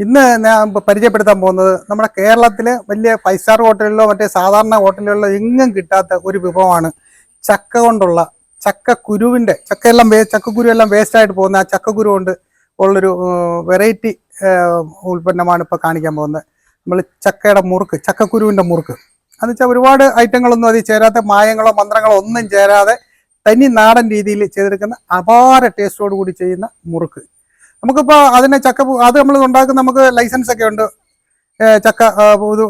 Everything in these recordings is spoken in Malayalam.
ഇന്ന് ഞാൻ പരിചയപ്പെടുത്താൻ പോകുന്നത് നമ്മുടെ കേരളത്തിലെ വലിയ ഫൈവ് സ്റ്റാർ ഹോട്ടലിലോ മറ്റേ സാധാരണ ഹോട്ടലുകളിലോ എങ്ങും കിട്ടാത്ത ഒരു വിഭവമാണ് ചക്ക കൊണ്ടുള്ള ചക്ക കുരുവിന്റെ ചക്കയെല്ലാം വേ ചക്കക്കുരു എല്ലാം വേസ്റ്റായിട്ട് പോകുന്ന ആ ചക്ക കുരു കൊണ്ട് ഉള്ളൊരു വെറൈറ്റി ഉൽപ്പന്നമാണ് ഇപ്പോൾ കാണിക്കാൻ പോകുന്നത്. നമ്മൾ ചക്കയുടെ മുറുക്ക് ചക്ക കുരുവിന്റെ മുറുക്ക്. എന്ന് വെച്ചാൽ ഒരുപാട് ഐറ്റങ്ങളൊന്നും അതിൽ ചേരാത്ത മായങ്ങളോ മന്ത്രങ്ങളോ ഒന്നും ചേരാതെ തനി നാടൻ രീതിയിൽ ചെയ്തെടുക്കുന്ന അപാര ടേസ്റ്റോട് കൂടി ചെയ്യുന്ന മുറുക്ക്. നമുക്കിപ്പോൾ അതിനെ ചക്ക അത് നമ്മൾ ഉണ്ടാക്കുന്ന നമുക്ക് ലൈസൻസ് ഒക്കെ ഉണ്ട്. ചക്ക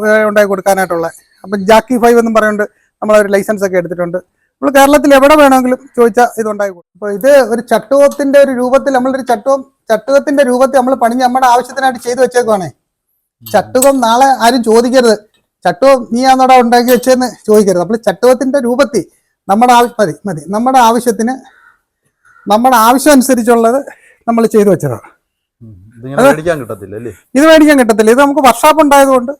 ഉണ്ടായി ഉണ്ടാക്കി കൊടുക്കാനായിട്ടുള്ള. അപ്പം ജാക്കി ഫൈവ് എന്നും പറയുന്നുണ്ട്. നമ്മളൊരു ലൈസൻസ് ഒക്കെ എടുത്തിട്ടുണ്ട്. നമ്മൾ കേരളത്തിൽ എവിടെ വേണമെങ്കിലും ചോദിച്ചാൽ ഇത് ഉണ്ടാക്കി കൊടുക്കും. അപ്പോൾ ഇത് ഒരു ചട്ടുവത്തിന്റെ ഒരു രൂപത്തിൽ നമ്മളൊരു ചട്ടുവം ചട്ടുകത്തിന്റെ രൂപത്തിൽ നമ്മൾ പണിഞ്ഞ് നമ്മുടെ ആവശ്യത്തിനായിട്ട് ചെയ്തു വെച്ചേക്കുവാണേ. ചട്ടുകം നാളെ ആരും ചോദിക്കരുത്. ചട്ടുവം നീ നീയാന്നോടാ ഉണ്ടാക്കി വെച്ചതെന്ന് ചോദിക്കരുത്. നമ്മൾ ചട്ടുവത്തിന്റെ രൂപത്തിൽ നമ്മുടെ ആവശ്യം മതി മതി. നമ്മുടെ ആവശ്യത്തിന് നമ്മുടെ ആവശ്യം അനുസരിച്ചുള്ളത് നമ്മൾ ചെയ്തു വെച്ചതാണ്. ഇത് മേടിക്കാൻ കിട്ടത്തില്ല. ഇത് നമുക്ക് വർഷാപ്പ് ഉണ്ടായതുകൊണ്ട്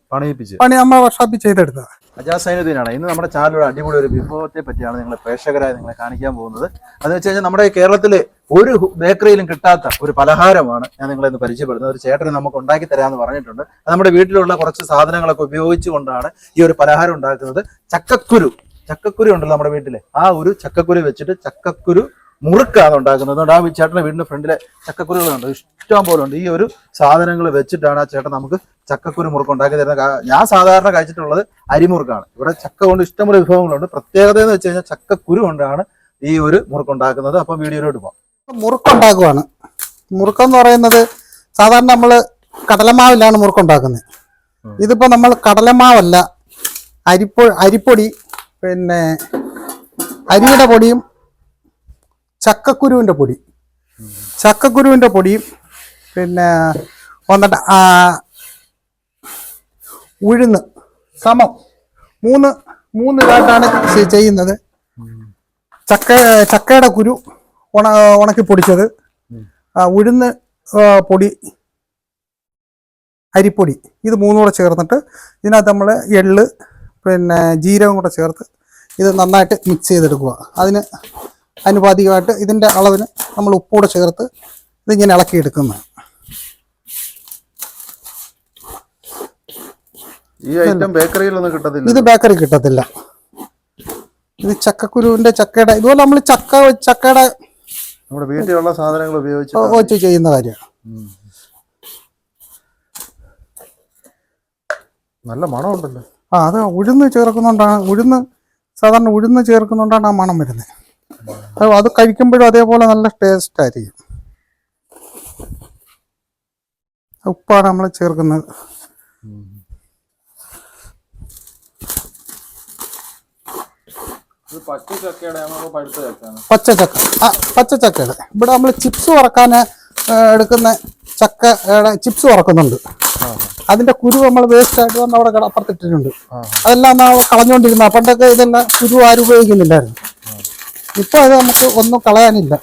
പണി നമ്മൾ വർഷാപ്പിൽ ചെയ്തെടുത്തതാണ്. അജാസ് സൈനുദ്ദീനാണ്. ഇന്ന് നമ്മുടെ ചാനലിലൂടെ അടിപൊളി ഒരു വിഭവത്തെ പറ്റിയാണ് നിങ്ങളെ പ്രേക്ഷകരായി നിങ്ങളെ കാണിക്കാൻ പോകുന്നത്. അതെന്ന് വെച്ച് കഴിഞ്ഞാൽ നമ്മുടെ കേരളത്തിലെ ഒരു ബേക്കറിയിലും കിട്ടാത്ത ഒരു പലഹാരമാണ് ഞാൻ നിങ്ങളെ ഇന്ന് പരിചയപ്പെടുന്നത്. ഒരു ചേട്ടന് നമുക്ക് ഉണ്ടാക്കി തരാമെന്ന് പറഞ്ഞിട്ടുണ്ട്. അത് നമ്മുടെ വീട്ടിലുള്ള കുറച്ച് സാധനങ്ങളൊക്കെ ഉപയോഗിച്ചുകൊണ്ടാണ് ഈ ഒരു പലഹാരം ഉണ്ടാക്കുന്നത്. ചക്കക്കുരു. ചക്കക്കുരു ഉണ്ടല്ലോ നമ്മുടെ വീട്ടിലെ. ആ ഒരു ചക്കക്കുരു വെച്ചിട്ട് ചക്കക്കുരു മുറുക്കാണ് ഉണ്ടാക്കുന്നത്. അതുകൊണ്ട് ആ ചേട്ടന്റെ വീടിന്റെ ഫ്രണ്ടിലെ ചക്കക്കുരുകളുണ്ട്. ഇഷ്ടം പോലെ ഉണ്ട്. ഈ ഒരു സാധനങ്ങൾ വെച്ചിട്ടാണ് ആ ചേട്ടൻ നമുക്ക് ചക്കക്കുരു മുറുക്ക് ഉണ്ടാക്കി തരുന്നത്. ഞാൻ സാധാരണ കഴിച്ചിട്ടുള്ളത് അരിമുറുക്കാണ്. ഇവിടെ ചക്ക കൊണ്ട് ഇഷ്ടംപോലെ വിഭവങ്ങളുണ്ട്. പ്രത്യേകത എന്ന് വെച്ച് കഴിഞ്ഞാൽ ചക്കക്കുരു കൊണ്ടാണ് ഈ ഒരു മുറുക്ക് ഉണ്ടാക്കുന്നത്. അപ്പം വീഡിയോയിലോട്ട് പോകാം മുറുക്കുണ്ടാക്കുവാണ് മുറുക്കെന്ന് പറയുന്നത് സാധാരണ നമ്മൾ കടലമാവിലാണ് മുറുക്കുണ്ടാക്കുന്നത് ഉണ്ടാക്കുന്നത്. ഇതിപ്പോൾ നമ്മൾ കടലമാവല്ല അരിപ്പൊ അരിപ്പൊടി പിന്നെ അരിയുടെ പൊടിയും ചക്കക്കുരുവിന്റെ പൊടി. ചക്കക്കുരുവിന്റെ പൊടിയും പിന്നെ വന്നിട്ട് ഉഴുന്ന് സമം. മൂന്ന് മൂന്ന് ഇതായിട്ടാണ് ചെയ്യുന്നത്. ചക്ക ചക്കയുടെ കുരു ഉണ ഉണക്കി പൊടിച്ചത്. ഉഴുന്ന് പൊടി അരിപ്പൊടി ഇത് മൂന്നും കൂടെ ചേർന്നിട്ട് ഇതിനകത്ത് നമ്മൾ എള്ള് പിന്നെ ജീരകം കൂടെ ചേർത്ത് ഇത് നന്നായിട്ട് മിക്സ് ചെയ്തെടുക്കുക. അതിന് അനുപാതികമായിട്ട് ഇതിന്റെ അളവിന് നമ്മൾ ഉപ്പൂടെ ചേർത്ത് ഇതിങ്ങനെ ഇളക്കിയെടുക്കുന്നത് ഈ ഐറ്റം ബേക്കറിയിലൊന്നും കിട്ടത്തില്ല ഇത് ബേക്കറി കിട്ടത്തില്ല. ഇത് ചക്കക്കുരുവിന്റെ ചക്കയുടെ ഇതുപോലെ നമ്മൾ ചക്ക ചക്കയുടെ നമ്മുടെ വീട്ടിലുള്ള സാധനങ്ങൾ ഉപയോഗിച്ച് വെച്ച് ചെയ്യുന്ന കാര്യമാണ്. നല്ല നല്ല മണമുണ്ടല്ലോ. ആ അത് ഉഴുന്ന് ചേർക്കുന്നോണ്ടാണ് ഉഴുന്ന് സാധാരണ ഉഴുന്ന് ചേർക്കുന്നോണ്ടാണ് ആ മണം വരുന്നത്. അത് കഴിക്കുമ്പോഴും അതേപോലെ നല്ല ടേസ്റ്റ് ആയിരിക്കും. ഉപ്പാണ് നമ്മൾ ചേർക്കുന്നത്. പച്ചച്ചക്ക ആ പച്ചച്ചക്കയുടെ ഇവിടെ നമ്മൾ ചിപ്സ് വറക്കാൻ എടുക്കുന്ന ചക്കയുടെ ചിപ്സ് വറക്കുന്നുണ്ട്. അതിന്റെ കുരു നമ്മൾ വേസ്റ്റ് ആയിട്ട് വന്ന് അവിടെ കിടപ്പുറത്തിട്ടിട്ടുണ്ട് അതെല്ലാം നമ്മൾ കളഞ്ഞുകൊണ്ടിരുന്ന പണ്ടൊക്കെ ഇതെല്ലാം കുരു ആരും ഉപയോഗിക്കുന്നില്ലായിരുന്നു. ഇപ്പൊ അത് നമുക്ക് ഒന്നും കളയാനില്ല.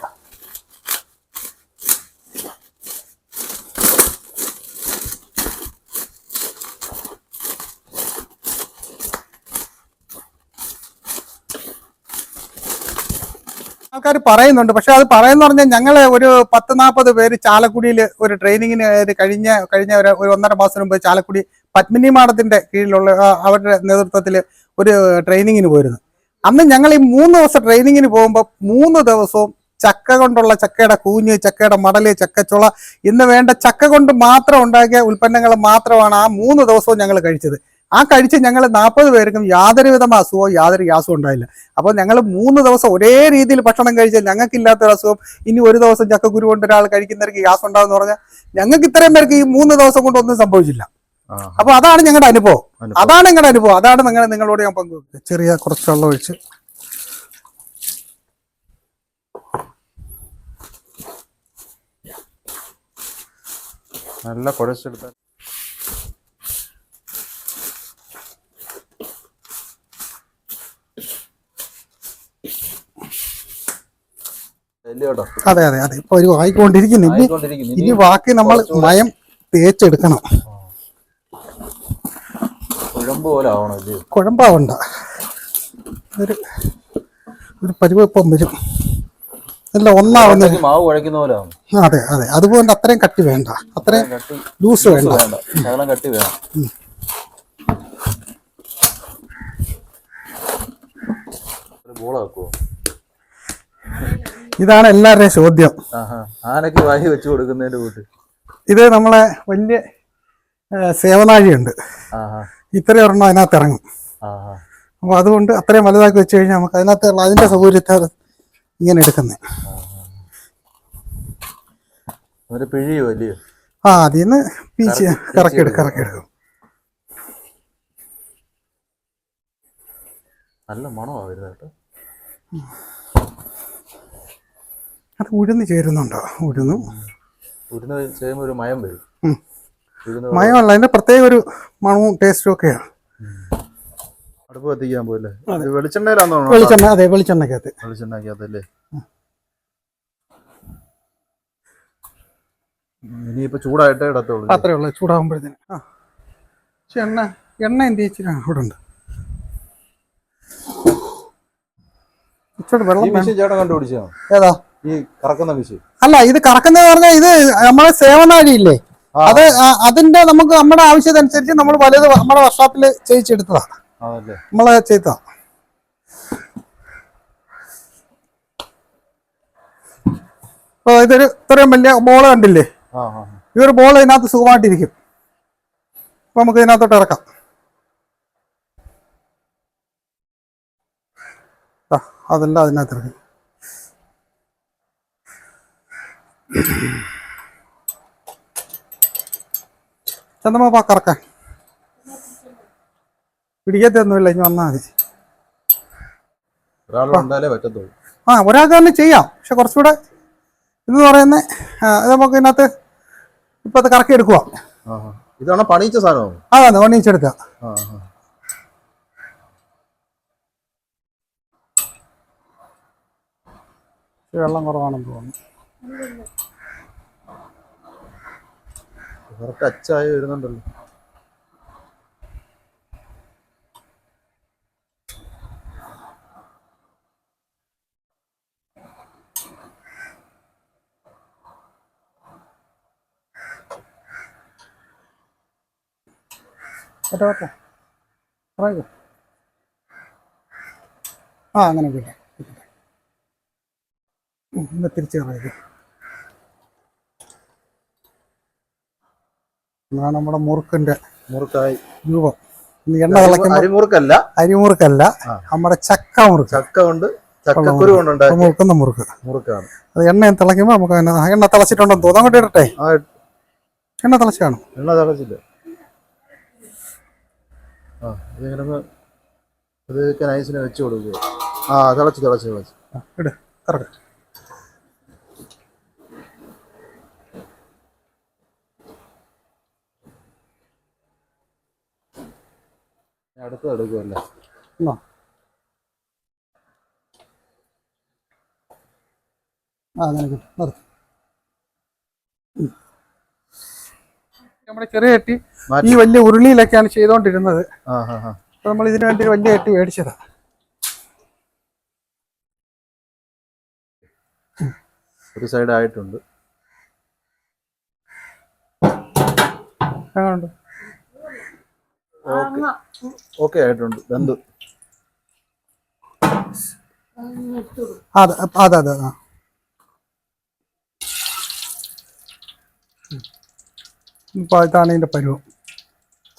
ആൾക്കാർ പറയുന്നുണ്ട്. പക്ഷെ അത് പറയുന്ന പറഞ്ഞാൽ ഞങ്ങൾ ഒരു പത്ത് നാൽപ്പത് പേര് ചാലക്കുടിയിൽ ഒരു ട്രെയിനിങ്ങിന് കഴിഞ്ഞ കഴിഞ്ഞ ഒരു ഒന്നര മാസം മുമ്പ് ചാലക്കുടി പത്മിനി മാഡത്തിന്റെ കീഴിലുള്ള അവരുടെ നേതൃത്വത്തിൽ ഒരു ട്രെയിനിങ്ങിന് പോയിരുന്നു. അന്ന് ഞങ്ങൾ ഈ മൂന്ന് ദിവസം ട്രെയിനിങ്ങിന് പോകുമ്പോൾ മൂന്ന് ദിവസവും ചക്ക കൊണ്ടുള്ള ചക്കയുടെ കൂഞ്ഞ് ചക്കയുടെ മടൽ ചക്കച്ചുള ഇന്ന് വേണ്ട ചക്ക കൊണ്ട് മാത്രം ഉണ്ടാക്കിയ ഉൽപ്പന്നങ്ങൾ മാത്രമാണ് ആ മൂന്ന് ദിവസവും ഞങ്ങൾ കഴിച്ചത്. ആ കഴിച്ച് ഞങ്ങൾ നാൽപ്പത് പേർക്കും യാതൊരു വിധം അസുഖവും യാതൊരു ഗ്യാസും ഉണ്ടായില്ല. അപ്പോൾ ഞങ്ങൾ മൂന്ന് ദിവസം ഒരേ രീതിയിൽ ഭക്ഷണം കഴിച്ചാൽ ഞങ്ങൾക്കില്ലാത്ത ഒരു അസുഖം ഇനി ഒരു ദിവസം ചക്കക്കുരു കൊണ്ട് ഒരാൾ കഴിക്കുന്നവർക്ക് ഗ്യാസ് ഉണ്ടാവും പറഞ്ഞാൽ ഞങ്ങൾക്ക് ഇത്രയും പേർക്ക് ഈ മൂന്ന് ദിവസം കൊണ്ട് ഒന്നും സംഭവിച്ചില്ല. അപ്പൊ അതാണ് ഞങ്ങളുടെ അനുഭവം. അതാണ് ഞങ്ങളുടെ അനുഭവം. അതാണ് നിങ്ങൾ നിങ്ങളോട് ഞാൻ പങ്കുവെക്കുന്നത് ചെറിയ കുറച്ച് വെള്ളം ഒഴിച്ച്. നല്ല കുഴച്ചെടുത്ത അതെ അതെ അതെ. ഇപ്പൊ ഒരു ആയിക്കൊണ്ടിരിക്കുന്നു ഇനി ബാക്കി നമ്മൾ മയം തേച്ചെടുക്കണം. കുഴമ്പ് പോലെ ആവണം ഇത്. കുഴമ്പാവണ്ട. ഒരു ഒരു പരുവപ്പം വരും. അല്ല ഒന്നാവുന്ന മാവ് കുഴക്കുന്ന പോലെ ആവും. അതെ അതെ. അതുപോലെ അത്രയും കട്ടി വേണ്ട. അത്രയും ലൂസ് വേണ്ട. ശകലം കട്ടി വേണം. ഇതാണ് എല്ലാവരുടെയും ചോദ്യം. ആനക്ക് വായി വെച്ച് കൊടുക്കുന്നതിന്റെ കൂട്ട്. ഇത് നമ്മളെ വലിയ സേവനാഴിയുണ്ട്. ആഹാ. ഇത്രയും ഒരെണ്ണം അതിനകത്ത് ഇറങ്ങും. അപ്പൊ അപ്പോൾ അതുകൊണ്ട് അത്രയും വലുതാക്കി വെച്ച് കഴിഞ്ഞാൽ നമുക്ക് അതിനകത്തുള്ള അതിന്റെ സൗകര്യത്തെ അത് ഇങ്ങനെ എടുക്കുന്നത് ആ അതിൽ നിന്ന് പീച്ച് കറക്കി എടുക്കും കറക്കി എടുക്കും. നല്ല മണമാ വരുന്നത് അത് ഉഴുന്ന് ചേരുന്നുണ്ടോ? ഉഴുന്നു. ഉഴുന്ന് ചേരുമ്പോ ഒരു മയം വരും. മയമല്ല അതിന്റെ പ്രത്യേക ഒരു മണവും ടേസ്റ്റും ഒക്കെയാണ് അടുപ്പ് കത്തിക്കാൻ പോയില്ലേ? വെളിച്ചെണ്ണ അതെ വെളിച്ചെണ്ണക്കകത്ത്. വെളിച്ചെണ്ണക്കകത്തല്ലേ? ഇനിയിപ്പോ ചൂടായിട്ടേ ഇടത്തുള്ളൂ അത്രേ ഉള്ളു ചൂടാകുമ്പോഴത്തേന് ആ. പക്ഷെ എണ്ണ എണ്ണ എന്ത് ഇച്ചിരി അവിടെ ഉണ്ട്? ഇച്ചിരി ഈ വെള്ളം വേണം. കണ്ടുപിടിച്ചോ ഏതാ? ഈ കറക്കുന്ന അല്ല ഇത് കറക്കുന്നത് പറഞ്ഞാൽ ഇത് നമ്മളെ സേവനാഴിയില്ലേ. അത് അതിന്റെ നമുക്ക് നമ്മുടെ ആവശ്യത്തിനനുസരിച്ച് നമ്മൾ വലുത് നമ്മുടെ വർക്ക്ഷോപ്പിൽ ചെയ്യിച്ചെടുത്തതാണ്. നമ്മളെ ചെയ്തതാ അപ്പൊ ഇതൊരു ഇത്രയും വലിയ ബോൾ കണ്ടില്ലേ? ഈ ഒരു ബോൾ ഇതിനകത്ത് സുഖമായിട്ടിരിക്കും. അപ്പൊ നമുക്ക് ഇതിനകത്തോട്ട് ഇറക്കാം. അതെല്ലാം അതിനകത്ത് ഇറങ്ങി. ചന്ദ്രമ്മ പാ കറക്കാൻ പിടിക്കത്തൊന്നുമില്ല ഇനി വന്നാൽ മതി. ആ ഒരാൾക്ക് തന്നെ ചെയ്യാം പക്ഷെ കുറച്ചുകൂടെ ഇതെന്ന് പറയുന്നത് നമുക്ക് ഇതിനകത്ത് ഇപ്പൊ അത് കറക്കി എടുക്കുക. ഇതാണ് പണിയിച്ച സാധനം അതാണ് ആ. വെള്ളം കുറവാണെന്ന് തോന്നുന്നു. കറക്റ്റ് അച്ചായി വരുന്നുണ്ടല്ലോ. പറയൂ. ആ അങ്ങനെ ഇന്ന് തിരിച്ചു കളയത് ഇതാണ് നമ്മുടെ മുറുക്കിന്റെ മുറുക്കായി. രൂപം. എണ്ണ തിളയ്ക്കുമ്പോൾ അരിമുറുക്കല്ല. അരിമുറുക്കല്ല. നമ്മുടെ ചക്ക മുറുക്ക്. ചക്ക കൊണ്ട് ചക്കക്കുരു കൊണ്ട് മുറുക്കുന്ന മുറുക്ക്. മുറുക്കാണ്. അത് എണ്ണ തിളയ്ക്കുമ്പോൾ നമുക്ക് എണ്ണ തിളച്ചിട്ടുണ്ടെന്ന് തോന്നാൻ അങ്ങോട്ട് ഇടട്ടെ എണ്ണ തിളച്ച് കാണും. എണ്ണ തിളച്ചില്ല. ആ ഇതിങ്ങനെ നൈസിന് വെച്ച് കൊടുക്കുക. ആ തിളച്ച് തിളച്ച് തിളച്ച്. ഇട് കറക്റ്റ് അടുത്ത് എടുക്കുമല്ലേ ആ നമ്മുടെ ചെറിയ കെട്ടി ഈ വലിയ ഉരുളിയിലൊക്കെയാണ് ചെയ്തോണ്ടിരുന്നത്. അപ്പൊ നമ്മൾ ഇതിനു വേണ്ടി ഒരു വലിയ കെട്ടി മേടിച്ചതാ. ഒരു സൈഡ് ആയിട്ടുണ്ട്. എങ്ങനെയുണ്ട് ഓക്കെ. ഓക്കെ ആയിട്ടുണ്ട്. ബന്ധു. അതെ അതെ അതെ ആ. ഇപ്പൊ ഇതാണ് ഇതിന്റെ പരുവം.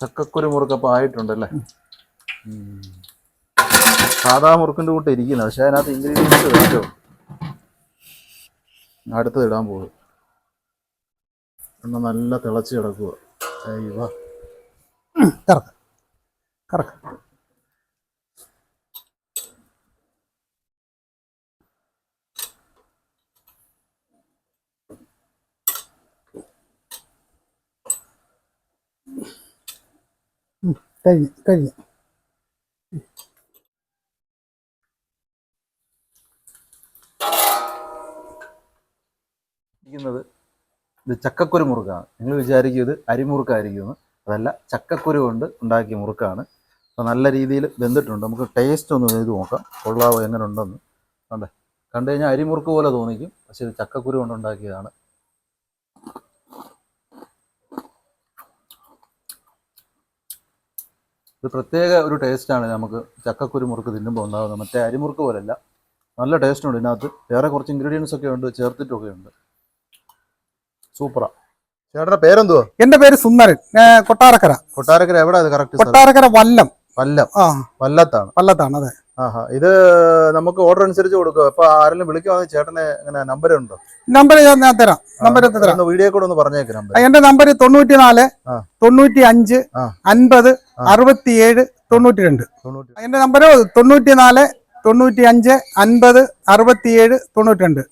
ചക്കക്കുരു മുറുക്കപ്പം ആയിട്ടുണ്ടല്ലേ. സാധാ മുറുക്കിന്റെ കൂട്ടം ഇരിക്കുന്നത് പക്ഷെ അതിനകത്ത് ഇൻഗ്രീഡിയൻസ് വെച്ചോ? അടുത്തത് ഇടാൻ പോകും എണ്ണ നല്ല തിളച്ച് കിടക്കുക അയ്യോ കറക്റ്റ്. കഴിഞ്ഞു കഴിഞ്ഞു. ഇരിക്കുന്നത് ചക്കക്കുരു മുറുക്കാണ്. നിങ്ങൾ വിചാരിക്കും ഇത് അരിമുറുക്കായിരിക്കുമെന്ന്. അതല്ല ചക്കക്കുരു കൊണ്ട് ഉണ്ടാക്കിയ മുറുക്കാണ്. അപ്പോൾ നല്ല രീതിയിൽ വെന്തിട്ടുണ്ട്. നമുക്ക് ടേസ്റ്റ് ഒന്ന് ചെയ്ത് നോക്കാം. കൊള്ളാവോ എങ്ങനെ ഉണ്ടെന്ന് കണ്ടേ? കണ്ടു കഴിഞ്ഞാൽ അരിമുറുക്ക് പോലെ തോന്നിക്കും. പക്ഷേ ഇത് ചക്കക്കുരു കൊണ്ടുണ്ടാക്കിയതാണ് ഇത് പ്രത്യേക ഒരു ടേസ്റ്റാണ് നമുക്ക് ചക്കക്കുരു മുറുക്ക് തിന്നുമ്പോൾ ഉണ്ടാകുന്നത്. മറ്റേ അരിമുറുക്ക് പോലല്ല നല്ല ടേസ്റ്റ് ഉണ്ട് ഇതിനകത്ത്. വേറെ കുറച്ച് ഇൻഗ്രീഡിയൻസ് ഒക്കെ ഉണ്ട് ചേർത്തിട്ടൊക്കെ ഉണ്ട്. സൂപ്പറാ ചേട്ടന്റെ പേരെന്തുവാ? എന്റെ പേര് സുന്ദരൻ. ഞാൻ കൊട്ടാരക്കര. കൊട്ടാരക്കര. എവിടെ കറക്റ്റ് കൊട്ടാരക്കര വല്ലം. വല്ലം ആ. വല്ലത്താണ് വല്ലത്താണ് അതെ. ആഹാ. ഇത് നമുക്ക് ഓർഡർ അനുസരിച്ച് കൊടുക്കുക. അപ്പൊ ആരെങ്കിലും വിളിക്കുവാണെങ്കിൽ ചേട്ടന് എങ്ങനെ നമ്പർ ഉണ്ടോ? നമ്പർ ഞാൻ ഞാൻ തരാം. നമ്പർ തരാം. വീഡിയോ കൂടെ ഒന്ന് പറഞ്ഞേക്ക് നമ്പർ എന്റെ നമ്പർ തൊണ്ണൂറ്റി നാല്. തൊണ്ണൂറ്റി അഞ്ച്. അൻപത് അറുപത്തി അറുപത്തിയേഴ് തൊണ്ണൂറ്റി രണ്ട് എന്റെ നമ്പർ തൊണ്ണൂറ്റി നാല് തൊണ്ണൂറ്റി അഞ്ച് അൻപത് അറുപത്തിയേഴ് തൊണ്ണൂറ്റി രണ്ട്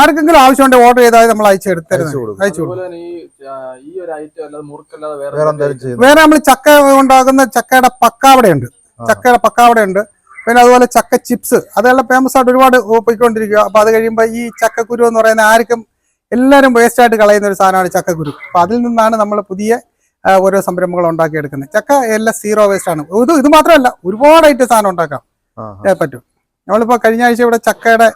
ആർക്കെങ്കിലും ആവശ്യമുണ്ടെങ്കിൽ ഓർഡർ ചെയ്താൽ നമ്മൾ അയച്ചു അയച്ചു വേറെ നമ്മൾ ചക്ക ഉണ്ടാക്കുന്ന ചക്കയുടെ പക്കാവടയുണ്ട്. ഉണ്ട് ചക്കയുടെ പക്കാവടയുണ്ട്. പിന്നെ അതുപോലെ ചക്ക ചിപ്സ് അതെല്ലാം ഫേമസ് ആയിട്ട് ഒരുപാട് പോയിക്കൊണ്ടിരിക്കുക അപ്പൊ അത് കഴിയുമ്പോൾ ഈ ചക്കക്കുരു എന്ന് പറയുന്ന ആർക്കും എല്ലാവരും വേസ്റ്റ് ആയിട്ട് കളയുന്ന ഒരു സാധനമാണ് ചക്കക്കുരു. അപ്പൊ അതിൽ നിന്നാണ് നമ്മൾ പുതിയ ഓരോ സംരംഭങ്ങൾ ഉണ്ടാക്കിയെടുക്കുന്നത്. ചക്ക എല്ലാം സീറോ വേസ്റ്റ് ആണ്. ഇത് ഇത് മാത്രമല്ല ഒരുപാട് ഐറ്റം സാധനം ഉണ്ടാക്കാം. പറ്റും. നമ്മളിപ്പോ കഴിഞ്ഞ ആഴ്ച ഇവിടെ ചക്കയുടെ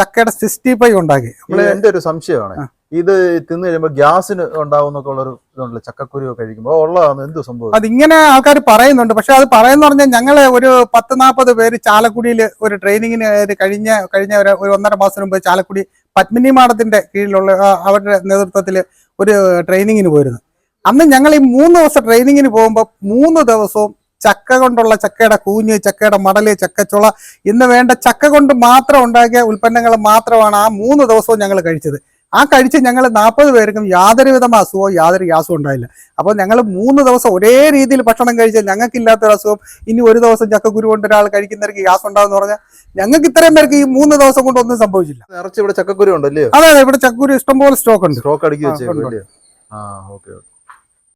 ചക്കയുടെ സിക്സ്റ്റി ഫൈവ് ഉണ്ടാക്കി. നമ്മൾ എന്റെ ഒരു സംശയമാണ്. ഇത് തിന്നു കഴിയുമ്പോൾ ഗ്യാസിന് ഉണ്ടാവുന്നൊക്കെ ഉള്ള ഒരു ഇതുണ്ടല്ലോ ചക്കക്കുരു കഴിക്കുമ്പോൾ ഉള്ളതാണ് എന്ത് സംഭവം? അതിങ്ങനെ ആൾക്കാർ പറയുന്നുണ്ട്. പക്ഷെ അത് പറയുന്ന പറഞ്ഞാൽ ഞങ്ങൾ ഒരു പത്ത് നാൽപ്പത് പേര് ചാലക്കുടിയിൽ ഒരു ട്രെയിനിങ്ങിന് കഴിഞ്ഞ കഴിഞ്ഞ ഒരു ഒന്നര മാസം മുമ്പ് ചാലക്കുടി പത്മിനി മാഡത്തിന്റെ കീഴിലുള്ള അവരുടെ നേതൃത്വത്തിൽ ഒരു ട്രെയിനിങ്ങിന് പോയിരുന്നു. അന്ന് ഞങ്ങൾ ഈ മൂന്ന് ദിവസം ട്രെയിനിങ്ങിന് പോകുമ്പോൾ മൂന്ന് ദിവസവും ചക്ക കൊണ്ടുള്ള ചക്കയുടെ കൂഞ്ഞ് ചക്കയുടെ മടൽ ചക്കച്ചുള ഇന്ന് വേണ്ട ചക്ക കൊണ്ട് മാത്രം ഉണ്ടാക്കിയ ഉൽപ്പന്നങ്ങൾ മാത്രമാണ് ആ മൂന്ന് ദിവസവും ഞങ്ങൾ കഴിച്ചത്. ആ കഴിച്ച് ഞങ്ങൾ നാൽപ്പത് പേർക്കും യാതൊരുവിധം അസുഖവും യാതൊരു ഗ്യാസും ഉണ്ടായില്ല. അപ്പോൾ ഞങ്ങൾ മൂന്ന് ദിവസം ഒരേ രീതിയിൽ ഭക്ഷണം കഴിച്ചാൽ ഞങ്ങൾക്കില്ലാത്തൊരു അസുഖം ഇനി ഒരു ദിവസം ചക്കക്കുരു കൊണ്ട് ഒരാൾ കഴിക്കുന്നവർക്ക് ഗ്യാസ് ഉണ്ടാവുന്ന പറഞ്ഞാൽ ഞങ്ങൾക്ക് ഇത്രയും പേർക്ക് ഈ മൂന്ന് ദിവസം കൊണ്ട് ഒന്നും സംഭവിച്ചില്ല. നിറച്ച് ഇവിടെ ചക്കക്കുരു ഉണ്ടല്ലേ? അതെ അതെ ഇവിടെ ചക്കക്കുരു ഇഷ്ടംപോലെ സ്റ്റോക്ക് ഉണ്ട്. സ്റ്റോക്ക് അടിക്കുക ആ, ഓക്കെ ഓക്കെ.